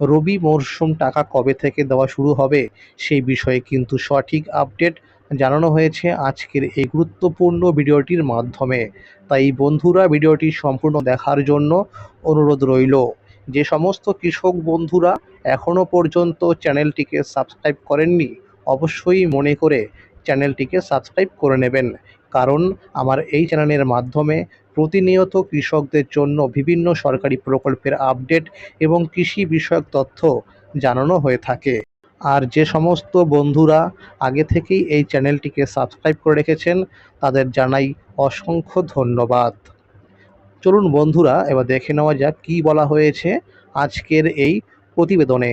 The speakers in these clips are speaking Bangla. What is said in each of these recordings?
রবি মরশুম টাকা কবে থেকে দেওয়া শুরু হবে সেই বিষয়ে কিন্তু সঠিক আপডেট জানানো হয়েছে আজকের এই গুরুত্বপূর্ণ ভিডিওটির মাধ্যমে। তাই বন্ধুরা, ভিডিওটি সম্পূর্ণ দেখার জন্য অনুরোধ রইল। যে সমস্ত কৃষক বন্ধুরা এখনও পর্যন্ত চ্যানেলটিকে সাবস্ক্রাইব করেননি, অবশ্যই মনে করে চ্যানেলটিকে সাবস্ক্রাইব করে নেবেন। কারণ আমার এই চ্যানেলের মাধ্যমে প্রতিনিয়ত কৃষকদের জন্য বিভিন্ন সরকারি প্রকল্পের আপডেট এবং কৃষি বিষয়ক তথ্য জানানো হয়ে থাকে। আর যে সমস্ত বন্ধুরা আগে থেকেই এই চ্যানেলটিকে সাবস্ক্রাইব করে রেখেছেন, তাদের জানাই অসংখ্য ধন্যবাদ। চলুন বন্ধুরা, এবার দেখে নেওয়া যাক কী বলা হয়েছে আজকের এই প্রতিবেদনে।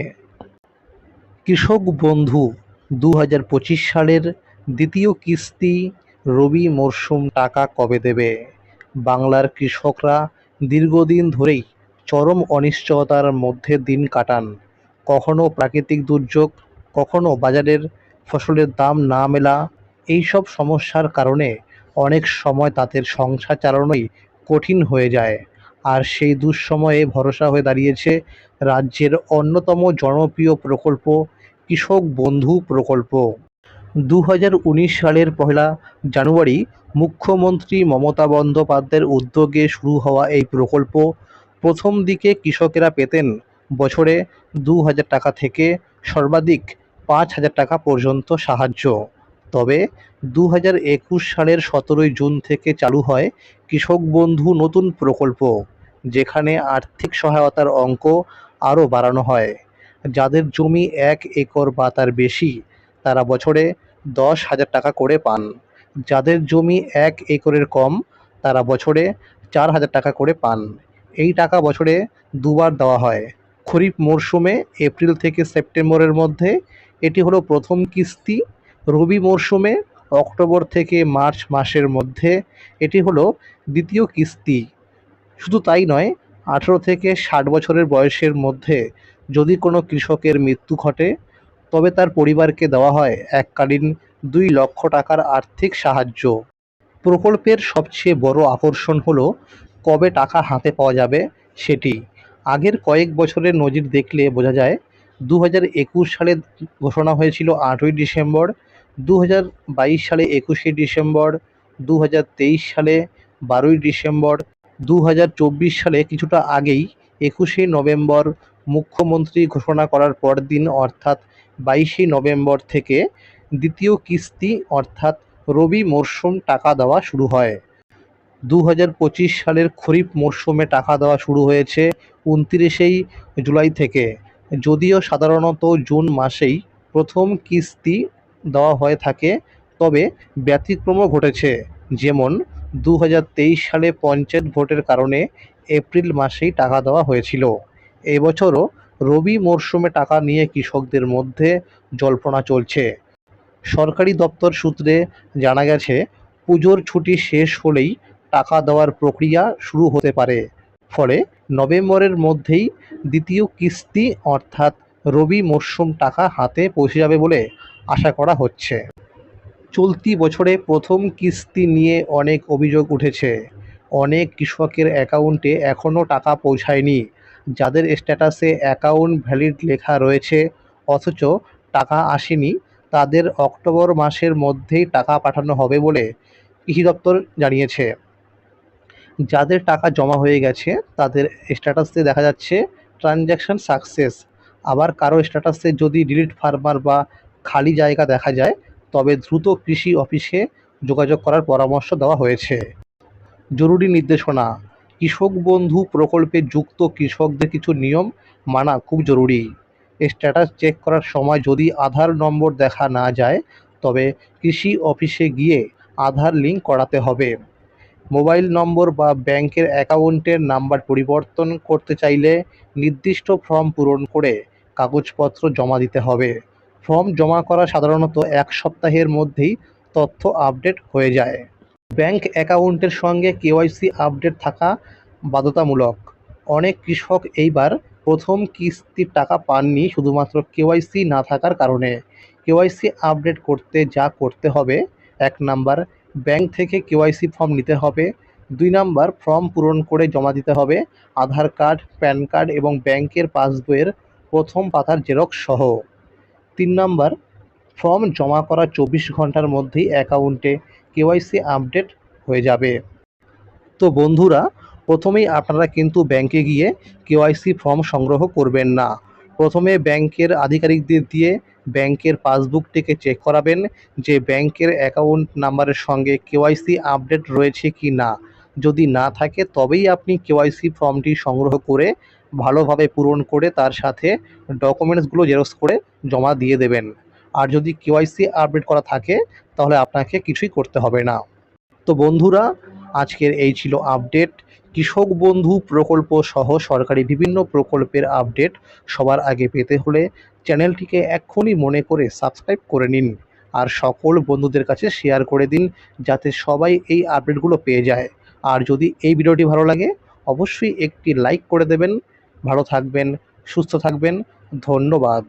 কৃষক বন্ধু দু হাজার পঁচিশ সালের দ্বিতীয় কিস্তি রবি মরশুম টাকা কবে দেবে? বাংলার কৃষকরা দীর্ঘদিন ধরেই চরম অনিশ্চয়তার মধ্যে দিন কাটান। কখনো প্রাকৃতিক দুর্যোগ, কখনো বাজারের ফসলের দাম না মেলা, এইসব সমস্যার কারণে অনেক সময় তাদের সংসার চালানোই কঠিন হয়ে যায়। আর সেই দুঃসময়ে ভরসা হয়ে দাঁড়িয়েছে রাজ্যের অন্যতম জনপ্রিয় প্রকল্প, কৃষক বন্ধু প্রকল্প। দু হাজার উনিশ সালের পয়লা জানুয়ারি মুখ্যমন্ত্রী মমতা বন্দ্যোপাধ্যায়ের উদ্যোগে শুরু হওয়া এই প্রকল্প প্রথম দিকে কৃষকেরা পেতেন বছরে দু হাজার টাকা থেকে সর্বাধিক পাঁচ হাজার টাকা পর্যন্ত সাহায্য। তবে দু একুশ সালের সতেরোই জুন থেকে চালু হয় কৃষক বন্ধু নতুন প্রকল্প, যেখানে আর্থিক সহায়তার অঙ্ক আরও বাড়ানো হয়। যাদের জমি এক একর বা তার বেশি, তারা বছরে দশ হাজার টাকা করে পান। যাদের জমি এক একরের কম, তারা বছরে চার হাজার টাকা করে পান। এই টাকা বছরে দুবার দেওয়া হয়। খরিফ মরশুমে এপ্রিল থেকে সেপ্টেম্বরের মধ্যে এটি হলো প্রথম কিস্তি। রবি মরশুমে অক্টোবর থেকে মার্চ মাসের মধ্যে এটি হলো দ্বিতীয় কিস্তি। শুধু তাই নয়, আঠেরো থেকে ষাট বছরের বয়সের মধ্যে যদি কোনো কৃষকের মৃত্যু ঘটে তবে তার পরিবারকে দেওয়া হয় এককালীন দুই লক্ষ টাকার আর্থিক সাহায্য। প্রকল্পের সবচেয়ে বড় আকর্ষণ হলো, কবে টাকা হাতে পাওয়া যাবে সেটি। আগের কয়েক বছরের নজির দেখলে বোঝা যায় দু হাজার একুশ সালে ঘোষণা হয়েছিল আটই ডিসেম্বর দু হাজার বাইশ সালে একুশে ডিসেম্বর দু হাজার তেইশ সালে বারোই ডিসেম্বর দু হাজার চব্বিশ সালে কিছুটা আগেই একুশে নভেম্বর মুখ্যমন্ত্রী ঘোষণা করার পরদিন অর্থাৎ বাইশে নভেম্বর থেকে দ্বিতীয় কিস্তি অর্থাৎ রবি মরশুম টাকা দেওয়া শুরু হয়। দু হাজার পঁচিশ সালের খরিফ মরশুমে টাকা দেওয়া শুরু হয়েছে উনত্রিশেই জুলাই থেকে। যদিও সাধারণত জুন মাসেই প্রথম কিস্তি দেওয়া হয়ে থাকে, তবে ব্যতিক্রমও ঘটেছে। যেমন দু হাজার তেইশ সালে পঞ্চায়েত ভোটের কারণে এপ্রিল মাসেই টাকা দেওয়া হয়েছিল। এবছরও রবি মরশুমে টাকা নিয়ে কৃষকদের মধ্যে জল্পনা চলছে। সরকারি দপ্তর সূত্রে জানা গেছে, পুজোর ছুটি শেষ হলেই টাকা দেওয়ার প্রক্রিয়া শুরু হতে পারে। ফলে নভেম্বরের মধ্যেই দ্বিতীয় কিস্তি অর্থাৎ রবি মরশুম টাকা হাতে পৌঁছে যাবে বলে আশা করা হচ্ছে। চলতি বছরে প্রথম কিস্তি নিয়ে অনেক অভিযোগ উঠেছে। অনেক কৃষকের অ্যাকাউন্টে এখনও টাকা পৌঁছায়নি। যাদের স্ট্যাটাসে অ্যাকাউন্ট ভ্যালিড লেখা রয়েছে, অথচ টাকা আসেনি, তাদের অক্টোবর মাসের মধ্যেই টাকা পাঠানো হবে বলে কৃষি দপ্তর জানিয়েছে। যাদের টাকা জমা হয়ে গেছে, তাদের স্ট্যাটাসে দেখা যাচ্ছে ট্রানজ্যাকশান সাকসেস। আবার কারও স্ট্যাটাসে যদি ডিলিট ফার্মার বা খালি জায়গা দেখা যায়, তবে দ্রুত কৃষি অফিসে যোগাযোগ করার পরামর্শ দেওয়া হয়েছে। জরুরি নির্দেশনা। কৃষক বন্ধু প্রকল্পে যুক্ত কৃষকদের কিছু নিয়ম মানা খুব জরুরি। স্ট্যাটাস চেক করার সময় যদি আধার নম্বর দেখা না যায়, তবে কৃষি অফিসে গিয়ে আধার লিঙ্ক করাতে হবে। মোবাইল নম্বর বা ব্যাংকের অ্যাকাউন্টের নাম্বার পরিবর্তন করতে চাইলে নির্দিষ্ট ফর্ম পূরণ করে কাগজপত্র জমা দিতে হবে। ফর্ম জমা করা সাধারণত এক সপ্তাহের মধ্যেই তথ্য আপডেট হয়ে যায়। ব্যাংক অ্যাকাউন্টের সঙ্গে কেওয়াইসি আপডেট থাকা বাধ্যতামূলক। অনেক কৃষক এইবার প্রথম কিস্তির টাকা পাননি, শুধুমাত্র কেওয়াইসি না থাকার কারণে। কেওয়াইসি আপডেট করতে যা করতে হবে, এক নাম্বার, ব্যাংক থেকে কেওয়াইসি ফর্ম নিতে হবে। দুই নাম্বার, ফর্ম পূরণ করে জমা দিতে হবে। আধার কার্ড, প্যান কার্ড এবং ব্যাংকের পাসবইয়ের প্রথম পাতার জেরক্স সহ। তিন নাম্বার, ফর্ম জমা করা চব্বিশ ঘণ্টার মধ্যেই অ্যাকাউন্টে কেওয়াইসি আপডেট হয়ে যাবে। তো বন্ধুরা, প্রথমেই আপনারা কিন্তু ব্যাংকে গিয়ে কেওয়াইসি ফর্ম সংগ্রহ করবেন না। প্রথমে ব্যাংকের আধিকারিকদের দিয়ে ব্যাংকের পাসবুকটিকে চেক করাবেন যে ব্যাংকের অ্যাকাউন্ট নাম্বারের সঙ্গে কেওয়াইসি আপডেট রয়েছে কি না। যদি না থাকে, তবেই আপনি কেওয়াইসি ফর্মটি সংগ্রহ করে ভালোভাবে পূরণ করে তার সাথে ডকুমেন্টসগুলো জেরক্স করে জমা দিয়ে দেবেন। আর যদি কেওয়াইসি আপডেট করা থাকে তাহলে আপনাকে কিছুই করতে হবে না। তো বন্ধুরা, আজকের এই ছিল আপডেট কৃষক বন্ধু প্রকল্প সহ সরকারি বিভিন্ন প্রকল্পের আপডেট সবার আগে পেতে হলে চ্যানেলটিকে এক্ষুনি মনে করে সাবস্ক্রাইব করে নিন আর সকল বন্ধুদের কাছে শেয়ার করে দিন যাতে সবাই এই আপডেটগুলো পেয়ে যায়। আর যদি এই ভিডিওটি ভালো লাগে, অবশ্যই একটি লাইক করে দেবেন। ভালো থাকবেন, সুস্থ থাকবেন। ধন্যবাদ।